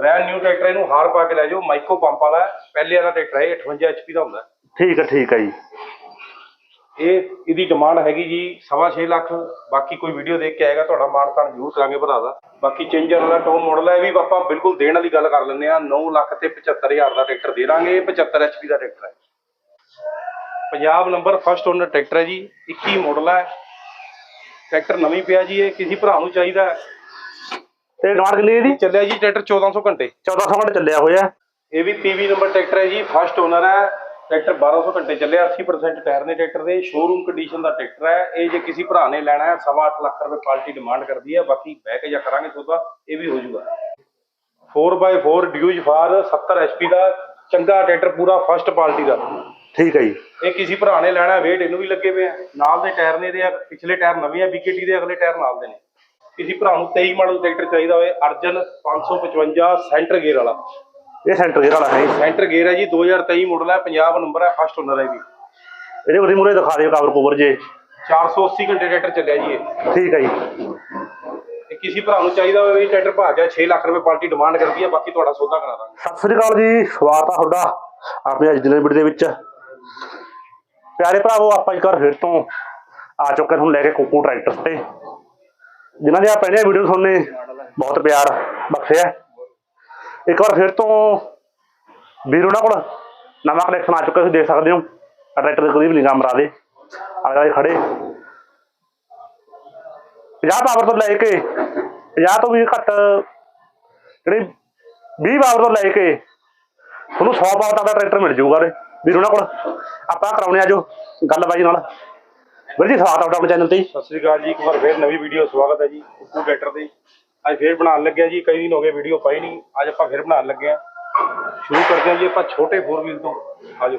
Brand new tractor ਇਹਨੂੰ ਹਾਰ ਪਾ ਕੇ ਲੈ ਜਾਓ। ਮਾਈਕੋ ਪੰਪ ਵਾਲਾ ਹੈ। ਪਹਿਲੇ ਵਾਲਾ ਟਰੈਕਟਰ ਹੈ 58 ਐਚਪੀ ਦਾ ਹੁੰਦਾ। ਠੀਕ ਹੈ ਠੀਕ ਹੈ ਜੀ। ਇਹ ਇਹਦੀ ਡਿਮਾਂਡ ਹੈਗੀ ਜੀ ਸਵਾ ਛੇ ਲੱਖ। ਬਾਕੀ ਕੋਈ ਵੀਡੀਓ ਦੇਖ ਕੇ ਆਏਗਾ ਤੁਹਾਡਾ ਮਾਣ ਤਾਣ ਜ਼ਰੂਰ ਕਰਾਂਗੇ ਭਰਾ ਦਾ। ਬਾਕੀ ਚੇਂਜਰ ਵਾਲਾ ਟੌਪ ਮਾਡਲ ਹੈ ਇਹ ਵੀ ਆਪਾਂ ਬਿਲਕੁਲ ਦੇਣ ਵਾਲੀ ਗੱਲ ਕਰ ਲੈਂਦੇ ਆ 9 ਲੱਖ ਤੇ 75000 ਦਾ ਟਰੈਕਟਰ ਦੇ ਦਾਂਗੇ। ਇਹ 75 ਐਚਪੀ ਦਾ ਟਰੈਕਟਰ ਹੈ। Punjab number first owner tractor ਹੈ ਜੀ। 21 ਮਾਡਲ ਹੈ। ਟਰੈਕਟਰ ਨਵੀਂ ਪਿਆ ਜੀ ਇਹ ਕਿਸੇ ਭਰਾ ਨੂੰ ਚਾਹੀਦਾ ਹੈ। ਤੇ ਡਿਮਾਂਡ ਕਿੰਨੀ ਇਹਦੀ ਚੱਲਿਆ ਜੀ ਟਰੈਕਟਰ 1400 ਘੰਟੇ। 1400 ਘੰਟੇ ਚੱਲਿਆ ਹੋਇਆ ਇਹ ਵੀ ਪੀਵੀ ਨੰਬਰ ਟਰੈਕਟਰ ਹੈ ਜੀ ਫਸਟ ਓਨਰ ਹੈ। ਟਰੈਕਟਰ 1200 ਘੰਟੇ ਚੱਲਿਆ 80% ਟਾਇਰ ਨੇ ਟਰੈਕਟਰ ਦੇ। ਸ਼ੋਰੂਮ ਕੰਡੀਸ਼ਨ ਦਾ ਟਰੈਕਟਰ ਹੈ। ਇਹ ਜੇ ਕਿਸੇ ਭਰਾ ਨੇ ਲੈਣਾ ਹੈ ਸਵਾ ਅੱਠ ਲੱਖ ਰੁਪਏ ਪਾਰਟੀ ਡਿਮਾਂਡ ਕਰਦੀ ਹੈ। ਬਾਕੀ ਬਹਿ ਕੇ ਜਾਂ ਕਰਾਂਗੇ ਸੌਦਾ ਇਹ ਵੀ ਹੋ ਜਾਊਗਾ 4x4 ਡਿਊਜ ਫਾਰ 70 HP ਦਾ ਚੰਗਾ ਟਰੈਕਟਰ ਪੂਰਾ ਫਸਟ ਪਾਰਟੀ ਦਾ। ਠੀਕ ਹੈ ਜੀ। ਇਹ ਕਿਸੇ ਭਰਾ ਨੇ ਲੈਣਾ ਵੇਟ ਇਹਨੂੰ ਵੀ ਲੱਗੇ ਪਏ ਆ। ਨਾਲ ਦੇ ਟਾਇਰ ਨੇ ਇਹਦੇ ਆ, ਪਿਛਲੇ ਟਾਇਰ ਨਵੇਂ ਆ BKT ਦੇ ਅਗਲੇ ਟਾਇਰ ਨਾਲ ਦੇ ਨੇ। ਕਿਸੇ ਭਰਾ ਨੂੰ 23 ਮਾਡਲ ਟਰੈਕਟਰ ਚਾਹੀਦਾ ਹੋਵੇ ਅਰਜਨ 555 ਸੈਂਟਰ ਗੇਅਰ ਵਾਲਾ। ਇਹ ਸੈਂਟਰ ਗੇਅਰ ਵਾਲਾ ਹੈ ਜੀ। ਸੈਂਟਰ ਗੇਅਰ ਹੈ ਜੀ 2023 ਮਾਡਲ ਹੈ ਪੰਜਾਬ ਨੰਬਰ ਹੈ ਫਸਟ ਓਨਰ ਹੈ ਵੀ ਇਹਦੇ ਉਹਦੀ ਮੂਰੇ ਦਿਖਾ ਦਿਓ ਕਵਰ ਕੋਵਰ ਜੇ। 480 ਘੰਟੇ ਟਰੈਕਟਰ ਚੱਲਿਆ ਜੀ ਇਹ। ਠੀਕ ਹੈ ਜੀ। ਇਹ ਕਿਸੇ ਭਰਾ ਨੂੰ ਚਾਹੀਦਾ ਹੋਵੇ ਵੀ ਟਰੈਕਟਰ ਭਾਅ ਜਾ 6 ਲੱਖ ਰੁਪਏ ਪਾਰਟੀ ਡਿਮਾਂਡ ਕਰਦੀ ਹੈ ਬਾਕੀ ਤੁਹਾਡਾ ਸੌਦਾ ਕਰਾ ਦਾਂਗੇ। ਸਤਿ ਸ੍ਰੀ ਅਕਾਲ ਜੀ ਸਵਾਗਤ ਆ ਤੁਹਾਡਾ ਆਪਣੇ ਅੱਜ ਦੀ ਨਵੀਂ ਵੀਡੀਓ ਦੇ ਵਿੱਚ। ਪਿਆਰੇ ਭਰਾਵੋ ਆਪਾਂ ਇੱਕ ਵਾਰ ਫਿਰ ਤੋਂ ਆ ਚੁੱਕੇ ਤੁਹਾਨੂੰ ਲੈ ਕੇ ਕੋਕੋ ਟਰੈਕਟਰ ਤੇ। ਜਿਨ੍ਹਾਂ ਦੀਆਂ ਪਹਿਲੀਆਂ ਵੀਡੀਓ ਤੁਹਾਨੂੰ ਬਹੁਤ ਪਿਆਰ ਬਖਸ਼ਿਆ ਇੱਕ ਵਾਰ ਫਿਰ ਤੋਂ ਵੀਰ ਉਹਨਾਂ ਕੋਲ ਨਵਾਂ ਕਲੈਕਸ਼ਨ ਆ ਚੁੱਕਾ, ਤੁਸੀਂ ਦੇਖ ਸਕਦੇ ਹੋ। ਆਹ ਟਰੈਕਟਰ ਦੇ ਕਰੀਬ ਨਿਗਾਹ ਮਰਾ ਦੇ। ਆਲੇ ਖੜੇ। 50 ਪਾਵਰ ਤੋਂ ਲੈ ਕੇ 50 ਤੋਂ ਵੀ ਘੱਟ ਜਿਹੜੀ 20 ਪਾਵਰ ਤੋਂ ਲੈ ਕੇ ਤੁਹਾਨੂੰ 100 ਪਾਵਰ ਤੱਕ ਦਾ ਟਰੈਕਟਰ ਮਿਲ ਜਾਊਗਾ ਵੀਰ ਉਹਨਾਂ ਕੋਲ, ਆਪਾਂ ਕਰਾਉਣੇ ਆ ਜੋ ਗੱਲਬਾਜ਼ੀ ਨਾਲ। ਵੀਰ ਜੀ ਸਵਾਗਤ ਤੁਹਾਡਾ ਆਪਣੇ ਚੈਨਲ ਤੇ ਜੀ। ਸਤਿ ਸ੍ਰੀ ਅਕਾਲ ਜੀ ਇੱਕ ਵਾਰ ਫੇਰ ਨਵੀਂ ਵੀਡੀਓ ਸਵਾਗਤ ਹੈ ਜੀ ਉੱਪੂ ਟਰੈਕਟਰ ਤੇ ਅੱਜ ਫੇਰ ਬਣਾਉਣ ਲੱਗਿਆ ਜੀ ਕਈ ਦਿਨ ਹੋ ਗਏ ਵੀਡੀਓ ਪਾਈ ਨਹੀਂ ਅੱਜ ਆਪਾਂ ਫੇਰ ਬਣਾਉਣ ਲੱਗੇ ਆ ਸ਼ੁਰੂ ਕਰਦੇ ਹਾਂ ਜੀ ਆਪਾਂ ਛੋਟੇ 4 ਵੀਲ ਤੋਂ ਆਜੋ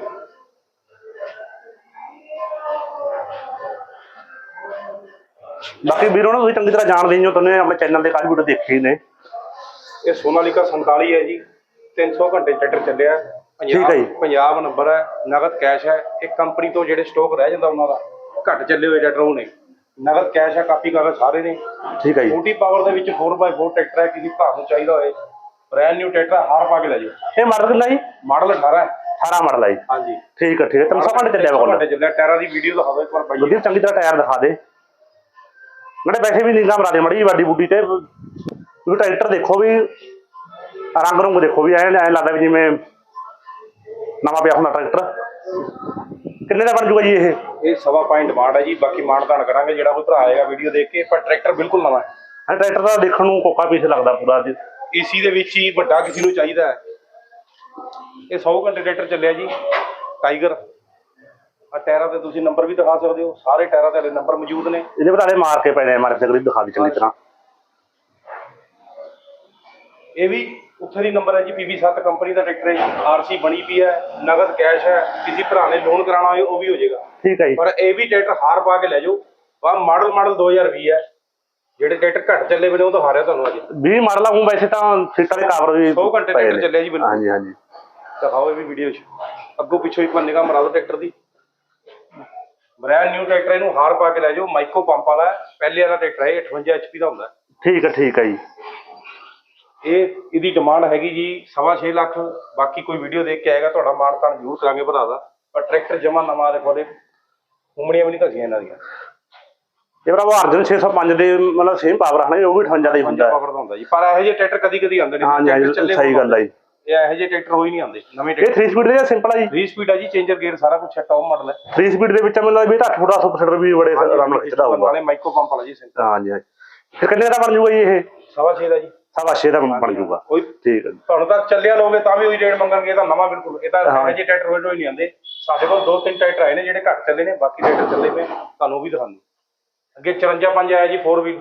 ਬਾਕੀ ਵੀਰ ਨੂੰ ਤੁਸੀਂ ਚੰਗੀ ਤਰ੍ਹਾਂ ਜਾਣਦੇ ਹੀ ਹੋ ਤੁਹਾਨੂੰ ਆਪਣੇ ਚੈਨਲ ਤੇ ਕਾਫੀ ਵੀਡੀਓ ਦੇਖੀ ਨੇ ਇਹ ਸੋਨਾਲੀਕਾ 47 ਹੈ ਜੀ 300 ਘੰਟੇ ਟਰੈਕਟਰ ਚੱਲਿਆ ਹੈ। ਠੀਕ ਹੈ ਜੀ। ਪੰਜਾਬ ਪੰਜਾਬ ਨੰਬਰ ਹੈ ਨਗਦ ਕੈਸ਼ ਹੈ ਇਹ ਕੰਪਨੀ ਤੋਂ ਜਿਹੜੇ ਸਟਾਕ ਰਹਿ ਜਾਂਦਾ ਉਹਨਾਂ ਦਾ ਘੱਟ ਚੱਲੇ ਹੋਏ ਟਰੈਕਟਰ ਉਹ ਨੇ ਨਗਦ ਕੈਸ਼ ਹੈ ਕਾਪੀ ਕਾਗਜ਼ ਸਾਰੇ ਨੇ। ਠੀਕ ਹੈ ਜੀ। 40 ਪਾਵਰ ਦੇ ਵਿੱਚ 4x4 ਟਰੈਕਟਰ ਹੈ ਕਿਸੇ ਭਰਾ ਨੂੰ ਚਾਹੀਦਾ ਹੋਏ। ਬ੍ਰੈਂਡ ਨਿਊ ਟਰੈਕਟਰ ਹੈ, ਹਾਰ ਪਾ ਕੇ ਲੈ ਜਾਓ। ਇਹ ਮਾਡਲ ਕਿੰਨਾ ਜੀ? ਮਾਡਲ 18 ਹੈ। 18 ਮਾਡਲ ਆ ਜੀ। ਹਾਂਜੀ। ਠੀਕ ਹੈ ਠੀਕ ਹੈ 300 ਘੰਟੇ ਚੱਲਿਆ ਵਾ ਘੰਟੇ ਚੱਲਿਆ। ਟਾਇਰਾਂ ਦੀ ਵੀਡੀਓ ਦਿਖਾਓ ਇੱਕ ਵਾਰ ਭਾਈ ਵਧੀਆ ਚੰਗੀ ਤਰ੍ਹਾਂ ਟਾਇਰ ਦਿਖਾ ਦੇ। ਮੇਰੇ ਵੈਸੇ ਵੀ ਨਿਗਾਹ ਮਰਾ ਦੇ ਮੜੀ ਵੱਡੀ ਬੁੱਢੀ ਤੇ। ਤੁਸੀਂ ਟਰੈਕਟਰ ਦੇਖੋ ਵੀ ਰੰਗ ਰੰਗ ਦੇਖੋ ਵੀ ਐਂ ਐਂ ਲੱਗਦਾ ਵੀ ਜਿਵੇਂ ਨਵਾਂ ਪਿਆ ਹੁੰਦਾ ਟਰੈਕਟਰ। ਕਿੰਨੇ ਦਾ ਬਣ ਜੂਗਾ ਜੀ ਇਹ? ਇਹ ਸਵਾ ਪੁਆਇੰਟ ਡਿਮਾਂਡ ਹੈ ਜੀ ਬਾਕੀ ਮਾਨਤਾਨ ਕਰਾਂਗੇ ਜਿਹੜਾ ਕੋਈ ਭਰਾ ਆਏਗਾ ਵੀਡੀਓ ਦੇਖ ਕੇ ਪਰ ਟਰੈਕਟਰ ਬਿਲਕੁਲ ਨਵਾਂ ਹੈ। ਇਹ ਟਰੈਕਟਰ ਦਾ ਦੇਖਣ ਨੂੰ ਕੋਕਾ ਪੀਸ ਲੱਗਦਾ ਪੂਰਾ ਜੀ ਏਸੀ ਦੇ ਵਿੱਚ ਹੀ ਵੱਡਾ ਕਿਸੇ ਨੂੰ ਚਾਹੀਦਾ ਹੈ। ਇਹ 100 ਘੰਟੇ ਟਰੈਕਟਰ ਚੱਲਿਆ ਜੀ ਟਾਈਗਰ। ਆ ਟਾਇਰਾਂ ਤੇ ਤੁਸੀਂ ਨੰਬਰ ਵੀ ਦਿਖਾ ਸਕਦੇ ਹੋ ਸਾਰੇ ਟਾਇਰਾਂ ਤੇ ਨੰਬਰ ਮੌਜੂਦ ਨੇ। ਇਹਦੇ ਬਤਾਲੇ ਮਾਰ ਕੇ ਪੈਣੇ ਮਾਰ ਕੇ ਦਿਖਾ ਦੇ ਚੰਗੀ ਤਰ੍ਹਾਂ। ਇਹ ਵੀ ਉੱਥੇ ਦੀ ਨੰਬਰ ਹੈ ਜੀ PV7 ਕੰਪਨੀ ਦਾ ਟਰੈਕਟਰ ਹੈ ਜੀ ਆਰਸੀ ਬਣੀ ਪਈ ਹੈ ਨਗਦ ਕੈਸ਼ ਹੈ ਕਿਸੇ ਭਰਾ ਨੇ ਲੋਨ ਕਰਾਉਣਾ ਹੋਏ ਉਹ ਵੀ ਹੋ ਜਾਏਗਾ। ਠੀਕ ਹੈ ਜੀ। ਪਰ ਇਹ ਵੀ ਟਰੈਕਟਰ ਹਾਰ ਪਾ ਕੇ ਲੈ ਜਾਓ ਵਾ ਮਾਡਲ ਮਾਡਲ 2020 ਹੈ ਜਿਹੜੇ ਟਰੈਕਟਰ ਘੱਟ ਚੱਲੇ ਬਣੇ ਉਹ ਦਿਖਾ ਰਿਹਾ ਤੁਹਾਨੂੰ ਅੱਜ। 20 ਮਾਡਲ ਆ ਹੁਣ ਵੈਸੇ ਤਾਂ ਸੀਟਾਂ ਦੇ ਕਵਰ ਵੀ 100 ਘੰਟੇ ਟਰੈਕਟਰ ਨੇ। ਚੱਲਿਆ ਜੀ ਬਿਲਕੁਲ। ਹਾਂਜੀ ਹਾਂਜੀ। ਦਿਖਾਓ ਇਹ ਵੀ ਵੀਡੀਓ 'ਚ। ਅੱਗੋਂ ਪਿੱਛੋਂ ਇੱਕ ਨਿਗਾਹ ਮਰਾ ਟਰੈਕਟਰ ਦੀ। ਬ੍ਰੈਂਡ ਨਿਊ ਟਰੈਕਟਰ ਇਹਨੂੰ ਹਾਰ ਪਾ ਕੇ ਲੈ ਜਾਓ। ਮਾਈਕੋ ਪੰਪ ਵਾਲਾ ਹੈ। ਪਹਿਲੇ ਵਾਲਾ ਟਰੈਕਟਰ ਹੈ 58 HP ਦਾ ਹੁੰਦਾ ਹੈ। ਠੀਕ ਹੈ ਠੀਕ ਹੈ ਜੀ। ਇਹ ਇਹਦੀ ਡਿਮਾਂਡ ਹੈਗੀ ਜੀ ਸਵਾ ਛੇ ਲੱਖ ਬਾਕੀ ਕੋਈ ਵੀਡੀਓ ਦੇਖ ਕੇ ਆਏਗਾ ਤੁਹਾਡਾ ਮਾਣ ਤਾਣ ਜ਼ਰੂਰ ਕਰਾਂਗੇ ਭਰਾ ਦਾ। ਪਰ ਟਰੈਕਟਰ ਜਮਾ ਨਵਾਂ ਦੇਖੋ ਦੇ ਉਮੜੀਆਂ ਵੀ ਨਹੀਂ ਘਸੀਆਂ ਇਹਨਾਂ ਦੀਆਂ। ਇਹ ਭਰਾ ਅਰਜਨ 605 ਦੇ ਮਤਲਬ ਸੇਮ ਪਾਵਰ ਹਨਾ ਉਹ ਵੀ 58 ਦਾ ਹੀ ਹੁੰਦਾ ਹੈ। ਪਾਵਰ ਦਾ ਹੁੰਦਾ ਜੀ। ਪਰ ਇਹੋ ਜਿਹੇ ਟਰੈਕਟਰ ਕਦੀ ਕਦੀ ਆਉਂਦੇ ਨੇ ਹਾਂਜੀ ਸਹੀ ਗੱਲ ਹੈ ਜੀ। ਇਹ ਇਹੋ ਜਿਹੇ ਟਰੈਕਟਰ ਹੋਈ ਨਹੀਂ ਆਉਂਦੇ ਨਵੇਂ ਇਹ ਟਰੈਕਟਰ 3 ਸਪੀਡ ਦੇ ਜਾਂ ਸਿੰਪਲ ਆ ਜੀ। 3 ਸਪੀਡ ਆ ਜੀ ਚੇਂਜਰ ਗੇਅਰ ਸਾਰਾ ਕੁਝ ਹੈ ਟੌਪ ਮਾਡਲ ਹੈ। 3 ਸਪੀਡ ਦੇ ਵਿੱਚ ਮੈਨੂੰ ਲੱਗਦਾ ਵੀ ਤਾਂ 8 ਫੁੱਟ 800 ਵੀ ਬੜੇ ਆਰਾਮ ਨਾਲ ਖਿੱਚਦਾ ਹੋਊਗਾ। ਨਾਲੇ ਮਾਈਕੋ ਪੰਪ ਵਾਲਾ ਜੀ ਸੈਂਟਰ ਹਾਂਜੀ ਹਾਂਜੀ। ਫਿਰ ਕਿੰਨੇ ਦਾ ਬਣ ਜੂਗਾ ਜੀ ਇਹ? ਸਵਾ ਛੇ ਦਾ ਜੀ। ਸਵਾ ਛੇ ਦਾ ਬਣ ਜੂਗਾ ਕੋਈ ਠੀਕ ਹੈ ਜੀ। ਤੁਹਾਨੂੰ ਤਾਂ ਚੱਲਿਆ ਲੋਗੇ ਤਾਂ ਵੀ ਉਹੀ ਰੇਟ ਮੰਗਣਗੇ ਇਹ ਤਾਂ ਨਵਾਂ ਬਿਲਕੁਲ ਇਹ ਤਾਂ ਹਾਂ। ਇਹੋ ਟਰੈਕਟਰ ਹੋਏ ਹੋਏ ਨਹੀਂ ਆਉਂਦੇ। ਸਾਡੇ ਕੋਲ ਦੋ ਤਿੰਨ ਟਰੈਕਟਰ ਆਏ ਨੇ ਜਿਹੜੇ ਘੱਟ ਚੱਲੇ ਨੇ ਬਾਕੀ ਟਰੈਕਟਰ ਚੱਲੇ ਪਏ ਤੁਹਾਨੂੰ ਉਹ ਵੀ ਦਿਖਾਉਂਦੇ। ਅੱਗੇ 54 ਆਇਆ ਜੀ 4 ਵੀਲ